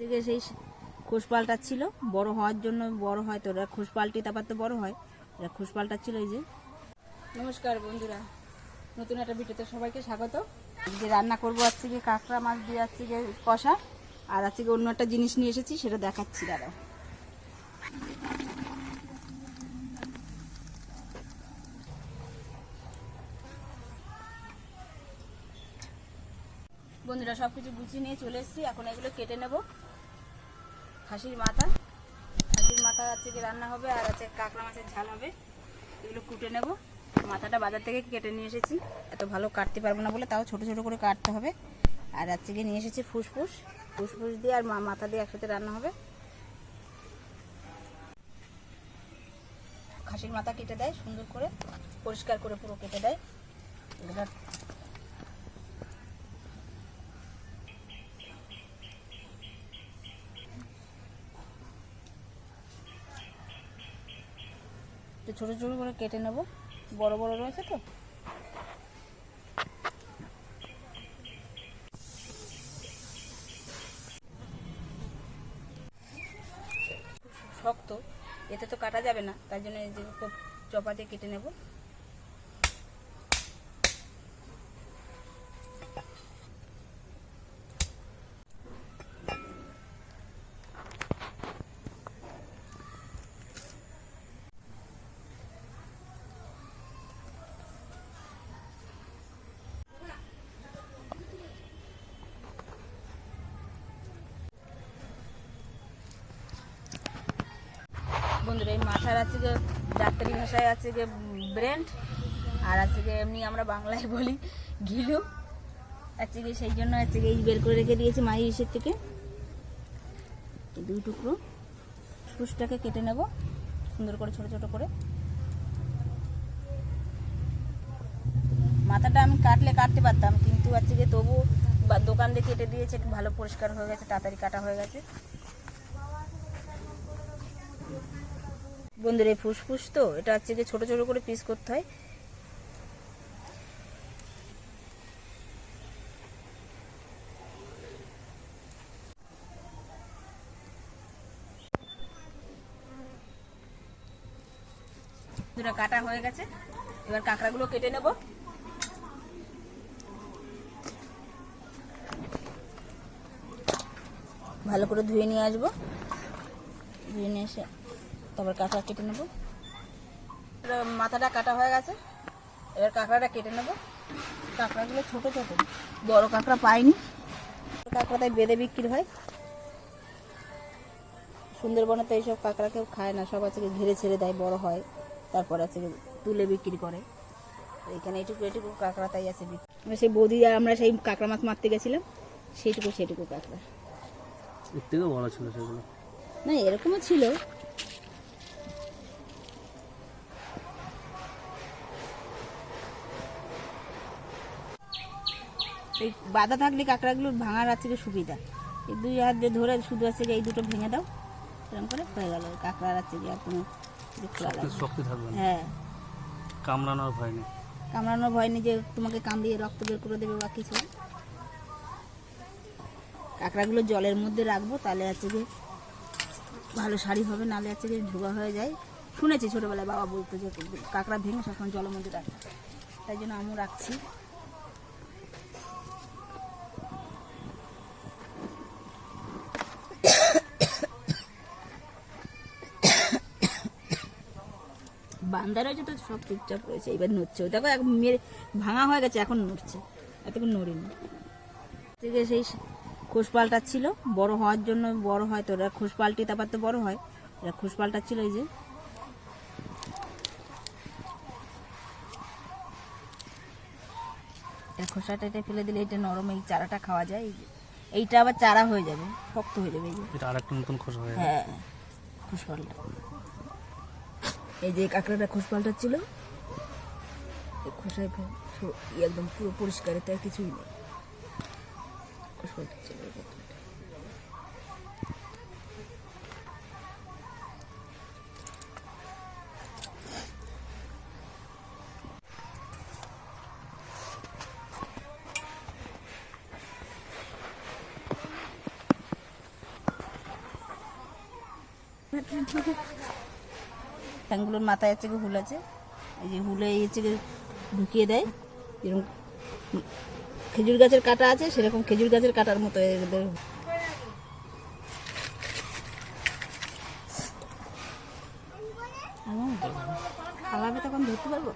থেকে সেই খোস পাল্টাচ্ছিল বড় হওয়ার জন্য বড় হয় তো খোস পাল্টি তারপর তো বড় হয়। এরা খোস পাল্টাচ্ছিল এই যে। নমস্কার বন্ধুরা, নতুন একটা ভিডিওতে সবাইকে স্বাগত। যে রান্না করব আজকে গিয়ে কাঁকড়া মাছ দিয়ে আজকে গিয়ে কষা, আর আজকে অন্য একটা জিনিস নিয়ে এসেছি, সেটা দেখাচ্ছি, দাঁড়াও। বন্ধুরা সব কিছু গুছিয়ে নিয়ে চলে এসেছি। এখন এগুলো কেটে নেব। খাসির মাথা। খাসির মাথা আছে কি রান্না হবে, আর আছে কাঁকড়া মাছের ঝাল হবে। এগুলো কুটে নেব। মাথাটা বাজার থেকে কেটে নিয়ে এসেছি। এত ভালো কাটতে পারব না বলে তাও ছোট ছোট করে কাটতে হবে। আর আজকে নিয়ে এসেছি ফুসফুস। ফুসফুস দিয়ে আর মাথা দিয়ে একসাথে রান্না হবে। খাসির মাথা কেটে দেয় সুন্দর করে। পরিষ্কার করে পুরো কেটে দেয়। এবার একটু ছোটো ছোটো করে কেটে নেব। বড় বড় রয়েছে তো। শক্ত, এতে তো কাটা যাবে না তাই জন্য এই যে খুব চপা দিয়ে কেটে নেব। বন্ধুরা, এই মাথার আছে যে ডাক্তারি ভাষায় আছে যে ব্রেন্ড আর আছে যে এমনি আমরা বাংলায় বলি ঘিলু আছে যে সেই জন্য আছে এই বের করে রেখে দিয়েছি মাই ইসের থেকে দুই টুকরো ফুসটাকে কেটে নেব, সুন্দর করে ছোট ছোট করে। মাথাটা আমি কাটলে কাটতে পারতাম, কিন্তু আছে যে তবু দোকান দিয়ে কেটে দিয়েছে ভালো পরিষ্কার হয়ে গেছে, তাড়াতাড়ি কাটা হয়ে গেছে। বন্ধুরা ফুসফুস তো, এটা হচ্ছে যে ছোট ছোট করে পিস করতে হয়। দুটা কাটা হয়ে গেছে। এবার কাঁকড়াগুলো কেটে নেব। ভালো করে ধুয়ে নিয়ে আসব। ধুয়ে নিয়ে এসে তারপর কাঁকড়া কেটে নেব। এবার মাথাটা কাটা হয়ে গেছে। এবার কাঁকড়াটা কেটে নেব। কাঁকড়াগুলো ছোট ছোট বড় কাঁকড়া পাইনি। কাঁকড়া তাই বেঁধে বিক্রি হয়। সুন্দরবনে তো এইসব কাঁকড়া কেউ খায় না সব আছে ঘিরে ছেড়ে দেয় বড় হয়। তারপর আছে তুলে বিক্রি করে। এখানে এইটুকু এটুকু কাঁকড়া তাই আছে বিক্রি। সেই বৌদি আর আমরা সেই কাঁকড়া মাছ মারতে গেছিলাম সেইটুকু সেটুকু কাঁকড়া। এর থেকেও বড় ছিল সেগুলো। না এরকমও ছিল। এই বাধা থাকলে কাঁকড়াগুলোর ভাঙার আছে সুবিধা। এই দুই হাত দিয়ে ধরে শুধু আছে এই দুটো ভেঙে দাও এরকম করে হয়ে গেল। কাঁকড়ার আছে আর কোনো। শক্তি থাকবে হ্যাঁ। কামড়ানোর ভয় নেই। কামড়ানোর ভয় নেই যে তোমাকে কামড়িয়ে রক্ত বের করে দেবে বা কিছু। কাঁকড়াগুলো জলের মধ্যে রাখব তাহলে আছে যে ভালো শাড়ি হবে নাহলে আছে যে ধোয়া হয়ে যায়। শুনেছি ছোটোবেলায় বাবা বলতো যে কাঁকড়া ভেঙে সবসময় জলের মধ্যে রাখতে তাই জন্য আমিও রাখছি। বান্দা রয়েছে তো সব চুপচাপ রয়েছে এবার নড়ছে। দেখো এখন মেরে ভাঙা হয়ে গেছে এখন নড়ছে। এতক্ষণ নড়িনি। থেকে সেই খোস পাল্টাচ্ছিল বড় হওয়ার জন্য বড় হয় তো ওরা খোস পাল্টি তারপর তো বড় হয়। এরা খোস পাল্টাচ্ছিল এই যে। খোসাটা এটা ফেলে দিলে এটা নরম এই চারাটা খাওয়া যায় এই এইটা আবার চারা হয়ে যাবে শক্ত হয়ে যাবে এই যে। এটা আরেকটা নতুন খোসা হয়ে হ্যাঁ খোস এই যে কাঁকড়াটা খোস পাল্টাচ্ছিল একদম পুরো পরিষ্কার তাই কিছুই নেই খোস পাল্টাচ্ছিল এই কাঁকড়াটা। ঠ্যাংগুলোর মাথায় হচ্ছে হুল আছে? এই যে হুলে এই হচ্ছে ঢুকিয়ে দেয়। যেরকম খেজুর গাছের কাটা আছে সেরকম খেজুর গাছের কাটার মতো এদের খাওয়াবে তখন ধরতে পারব?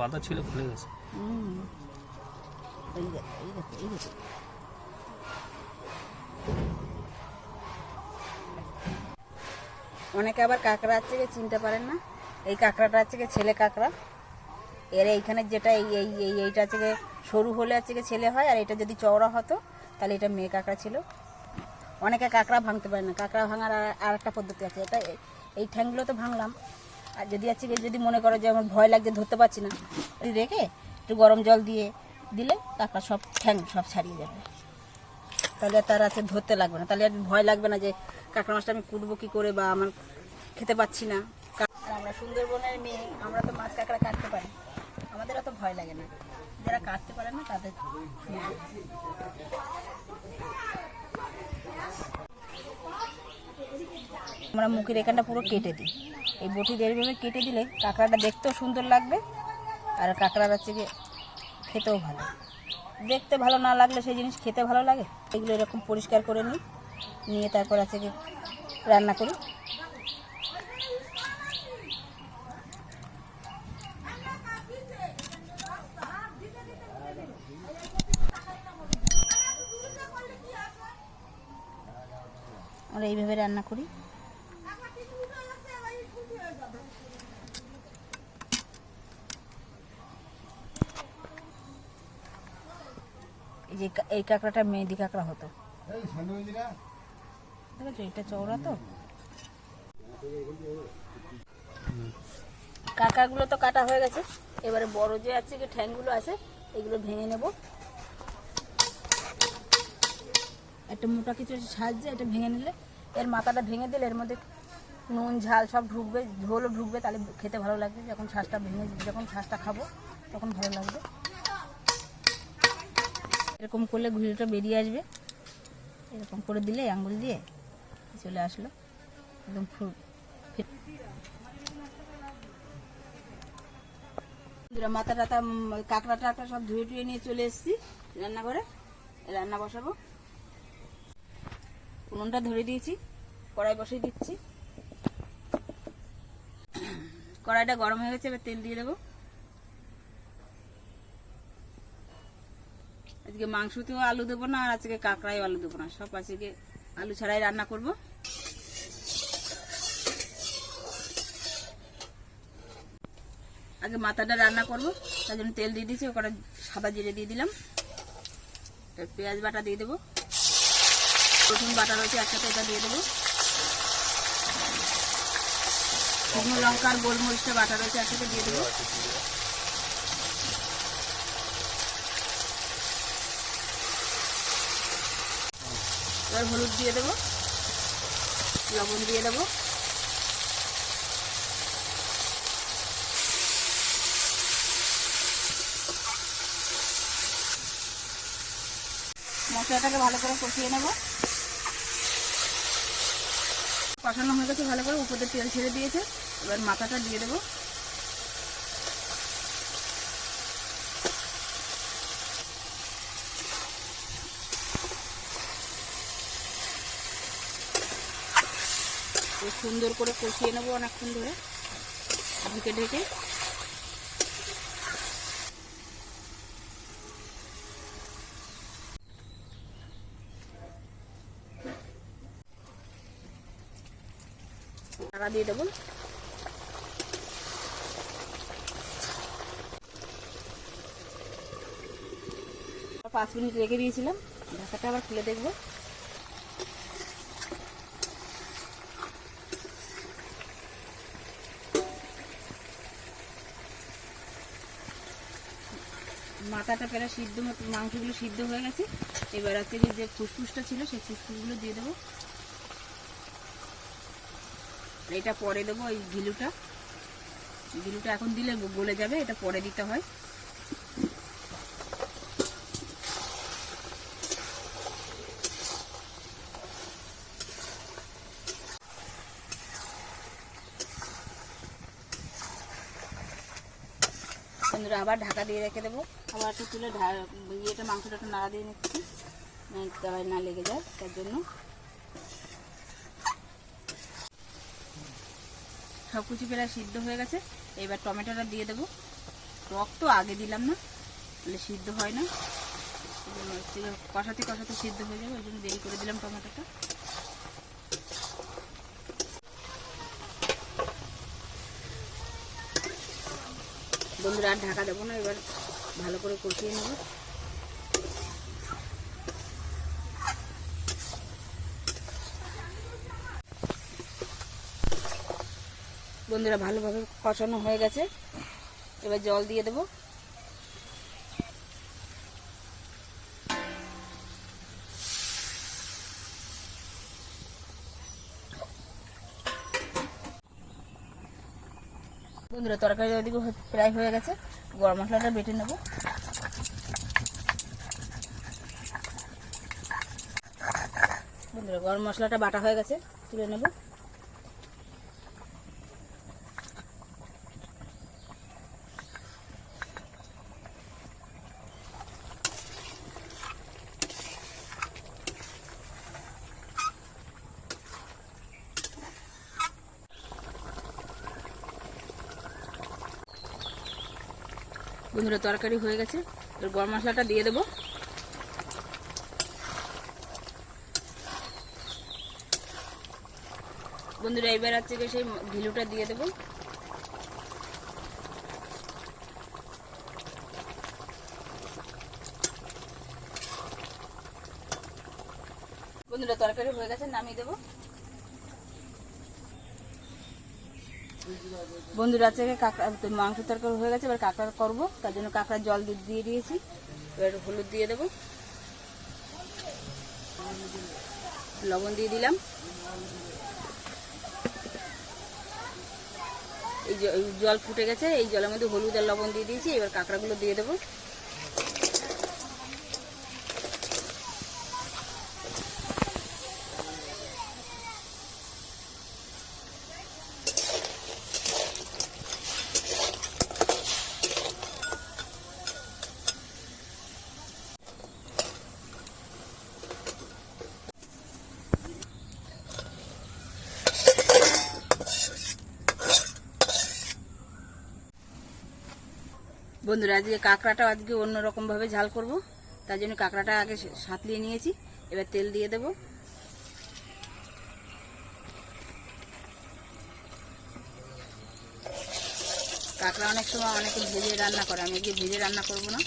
বাধা ছিল খুলে গেছে। হুম। এই দেখ এই দেখ অনেকে আবার কাঁকড়া আছে চিনতে পারেন না? এই কাঁকড়াটা গিয়ে ছেলে কাঁকড়া? এর এইখানে যেটা এই এই এই, এইটা গিয়ে সরু হলে গিয়ে ছেলে হয়, আর এটা যদি চওড়া হতো, তাহলে এটা মেয়ে কাঁকড়া ছিল। অনেকে কাঁকড়া ভাঙতে পারে না। কাঁকড়া ভাঙার আর- একটা পদ্ধতি আছে। এটা এই- ঠ্যাংগুলো তো ভাঙলাম। আর যদি আছে যদি মনে করো যে আমার ভয় লাগছে, ধরতে পারছি না, রেখে একটু গরম জল দিয়ে দিলে কাঁকড়া সব ঠ্যাং সব ছাড়িয়ে যাবে। তাহলে তার আছে ধরতে লাগবে না। তাহলে আর ভয় লাগবে না যে, কাঁকড়া মাছটা আমি কুটবো কী করে বা আমার খেতে পাচ্ছি না। আমরা সুন্দরবনের মেয়ে, আমরা তো মাছ কাঁকড়া কাটতে পারি। আমাদের অত ভয় লাগে না। যারা কাটতে পারে না, তাদের আমরা মুখের এখানটা পুরো কেটে দিই। এই বটি এইভাবে কেটে দিলে কাঁকড়াটা দেখতেও সুন্দর লাগবে, আর কাঁকড়ার হচ্ছে খেতেও ভালো। দেখতে ভালো না লাগলে সেই জিনিস খেতে ভালো লাগে, এগুলো এরকম পরিষ্কার করে নিই, নিয়ে তারপর আছে রান্না করি। আমরা এইভাবে রান্না করি। এই যে এই কাঁকড়াটা মেহেদি কাঁকড়া হতো। দেখেছ? এটা চওড়া তো। কাঁকড়াগুলো তো কাটা হয়ে গেছে। এবারে বড় যে আছে কি ঠ্যাংগুলো আছে এগুলো ভেঙে নেব। একটা মোটা কিছু সাহায্যে এটা ভেঙে নিলে এর মাথাটা ভেঙে দিলে এর মধ্যে নুন ঝাল সব ঢুকবে ঝোলও ঢুকবে তাহলে খেতে ভালো লাগবে। যখন শ্বাসটা ভেঙে যখন শ্বাসটা খাব তখন ভালো লাগবে। এরকম করলে ঘুড়িটা বেরিয়ে আসবে। এরকম করে দিলে আঙ্গুল দিয়ে চলে আসলো। একদম মাথা উম, কাঁকড়া টাকড়া সব ধুয়ে টুয়ে নিয়ে চলে এসেছি রান্নাঘরে। রান্না বসাবো। উনুনটা ধরে দিয়েছি কড়াই বসিয়ে দিচ্ছি। কড়াইটা গরম হয়ে গেছে এবার তেল দিয়ে দেবো। আজকে মাংসতেও আলু দেবো না, আর আজকে কাঁকড়ায় আলু দেবো না। সব আজকে আলু ছাড়াই রান্না করব। আগে মাথাটা রান্না করব, তার জন্য তেল দিয়ে দিয়েছি, ওখানে সাদা জিরে দিয়ে দিলাম। পেঁয়াজ বাটা দিয়ে দেবো। রসুন বাটা রয়েছে, একসাথে এটা দিয়ে দেবো। শুকনো লঙ্কা আর গোলমরিচটা বাটা রয়েছে, একসাথে দিয়ে দেবো। এবার হলুদ দিয়ে দেবো। লবণ দিয়ে দেবো। মশলাটাকে ভালো করে কষিয়ে নেব। কষানো হয়ে গেছে ভালো করে, উপরে তেল ছেড়ে দিয়েছে। এবার মাথাটা দিয়ে দেবো। সুন্দর করে কষিয়ে নেব অনেকক্ষণ ধরে। ঢেকে ঢেকে। টাকা দিয়ে দেবো। পাঁচ মিনিট রেখে দিয়েছিলাম। ঢাকাটা আবার খুলে দেখব। মাথাটা প্যারা সিদ্ধ মাংসগুলো সিদ্ধ হয়ে গেছে। এবার আজকে যে ফুসফুসটা ছিল, সেই ফুসফুসগুলো দিয়ে দেবো। এটা পরে দেবো এই ঘিলুটা। ঘিলুটা এখন দিলে গলে যাবে, এটা পরে দিতে হয়। আবার ঢাকা দিয়ে রেখে দেবো। আবার একটু তুলে ইয়েটা, মাংসটা একটু নাড়া দিয়ে নিচ্ছি। তলায় না লেগে যায়, তার জন্য। সব কিছু প্রায় সিদ্ধ হয়ে গেছে। এবার টমেটোটা দিয়ে দেবো। টক তো আগে দিলাম না, তাহলে সিদ্ধ হয় না। কষাতে কষাতে সিদ্ধ হয়ে যাবে, ওই জন্য দেরি করে দিলাম টমেটোটা। বন্ধুরা, আর ঢাকা দেবো না, এবার ভালো করে কষিয়ে নেব। বন্ধুরা ভালোভাবে কষানো হয়ে গেছে। এবার জল দিয়ে দেবো। বন্ধুরা তরকারি ওইদিকে প্রায় হয়ে গেছে। গরম মশলাটা বেটে নেব। বন্ধুরা, গরম মশলাটা বাটা হয়ে গেছে। তুলে নেব বন্ধুরা তরকারি হয়ে গেছে। এবার গরম মশলাটা দিয়ে দেবো। বন্ধুরা, এবার হচ্ছে সেই ঘিলুটা দিয়ে দেবো। বন্ধুরা, তরকারি হয়ে গেছে, নামিয়ে দেবো। বন্ধুরা আছে কাঁকড়া মাংস তরকারি হয়ে গেছে, এবার কাঁকড়া করব। তার জন্য কাঁকড়ার জল দিয়ে দিয়ে দিয়েছি। এবার হলুদ দিয়ে দেবো। লবণ দিয়ে দিলাম। এই জল ফুটে গেছে, এই জলের মধ্যে হলুদ আর লবণ দিয়ে দিয়েছি। এবার কাঁকড়াগুলো দিয়ে দেবো। বন্ধুরা, আজকে কাঁকড়াটা আজকে অন্যরকম ভাবে ঝাল করব। তার জন্য কাঁকড়াটা আগে সাঁতলিয়ে নিয়েছি, এবার তেল দিয়ে দেব। কাঁকড়া অনেক সময় অনেকে ভেজে রান্না করে, আমি আজকে ভেজে রান্না করব না।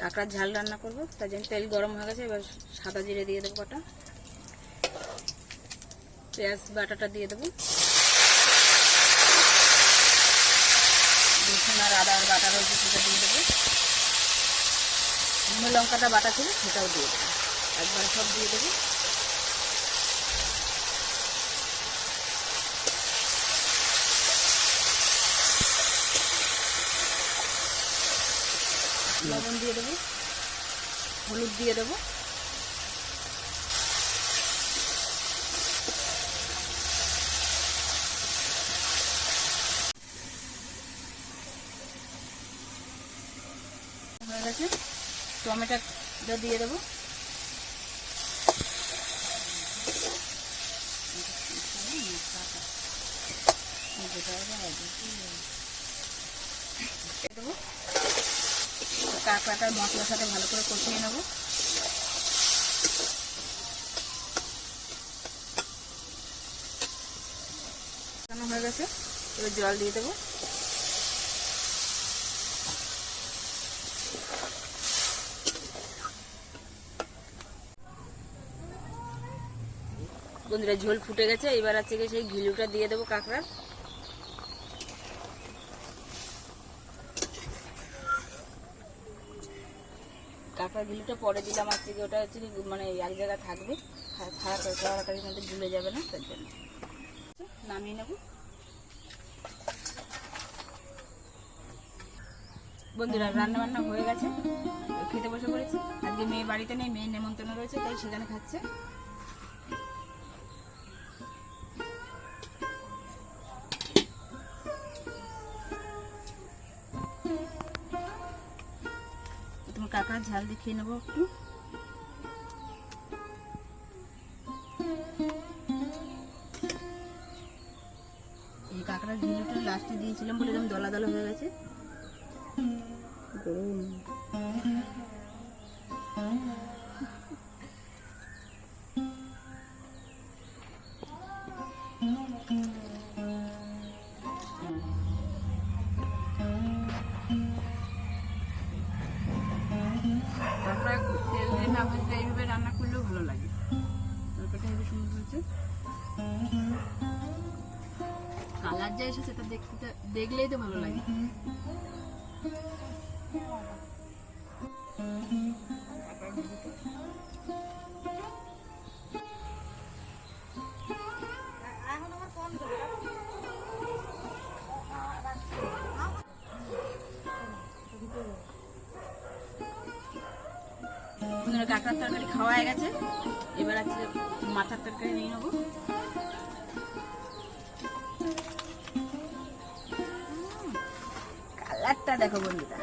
কাঁকড়ার ঝাল রান্না করব, তার জন্য তেল গরম হয়ে গেছে, এবার সাদা জিরে দিয়ে দেবো কটা। পেঁয়াজ বাটাটা দিয়ে দেবো। রসুন আর আদার বাটা রয়েছে সেটা দিয়ে দেবো। শুকনো লঙ্কাটা বাটা ছিল সেটাও দিয়ে দেবো। একবার সব দিয়ে দেবো। লবণ দিয়ে দেবো। হলুদ দিয়ে দেবো হয়ে গেছে টমেটোটা দিয়ে দেবো। দেবো। কাঁকড়াটার মশলার সাথে ভালো করে কষিয়ে নেব। হয়ে গেছে। এবার জল দিয়ে দেবো। বন্ধুরা ঝোল ফুটে গেছে, এবার আছে সেই ঘিলুটা দিয়ে দেবো কাঁকড়ার। কাঁকড়ার ঘিলুটা পরে দিলাম আছে কি ওটা হচ্ছে মানে এক জায়গায় থাকবে। খারাপ তাড়াতাড়ির মধ্যে ভুলে যাবে না, তার জন্য। নামিয়ে নেব। বন্ধুরা রান্না বান্না হয়ে গেছে, খেতে বসে পড়েছি। আজকে মেয়ে বাড়িতে নেই মেয়ে নেমন্তন্ন রয়েছে, তাই সেখানে খাচ্ছে। কাঁকড়ার ঝাল দেখিয়ে নেব একটু। এই কাঁকড়ার ঝিলটা লাস্টে দিয়েছিলাম বলে এরকম দলা দলা হয়ে গেছে। গরম। তারপরে তেল দিয়ে না ভাজলে এইভাবে রান্না করলেও ভালো লাগে। তরকারিটা হেবি সুন্দর হয়েছে। কালার যা এসেছে সেটা দেখতে দেখলেই তো ভালো লাগে। বন্ধুরা কাঁকড়ার তরকারি খাওয়া হয়ে গেছে। এবার আজকে মাথার তরকারি নিয়ে নেব। কালারটা দেখো বন্ধুরা।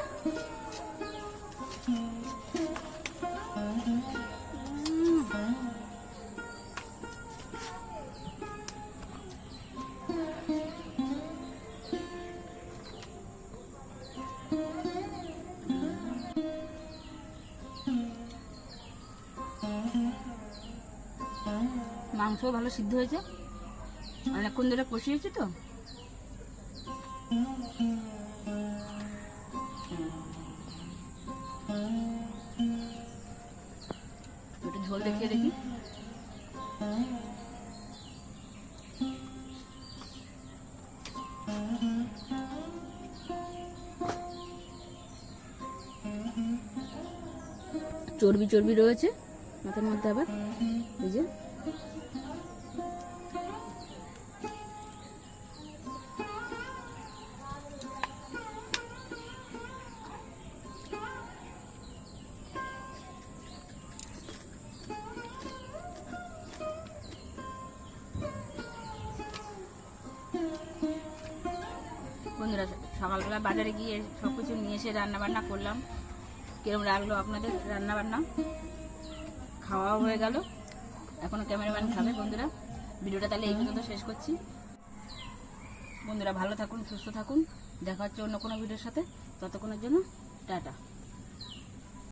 মাংসও ভালো সিদ্ধ হয়েছে। অনেকক্ষণ ধরে কষিয়েছি তো। ঝোল দেখিয়ে দেখি। চর্বি চর্বি রয়েছে মাথার মধ্যে আবার, এই যে। সকালবেলা বাজারে গিয়ে সব কিছু নিয়ে এসে রান্না বান্না করলাম। কিরম লাগল আপনাদের রান্নাবান্না? খাওয়াও হয়ে গেল। এখনও ক্যামেরাম্যান খাবে বন্ধুরা। ভিডিওটা তাহলে এই পর্যন্ত শেষ করছি। বন্ধুরা ভালো থাকুন, সুস্থ থাকুন। দেখা হচ্ছে অন্য কোনো ভিডিওর সাথে। ততক্ষণের জন্য টাটা।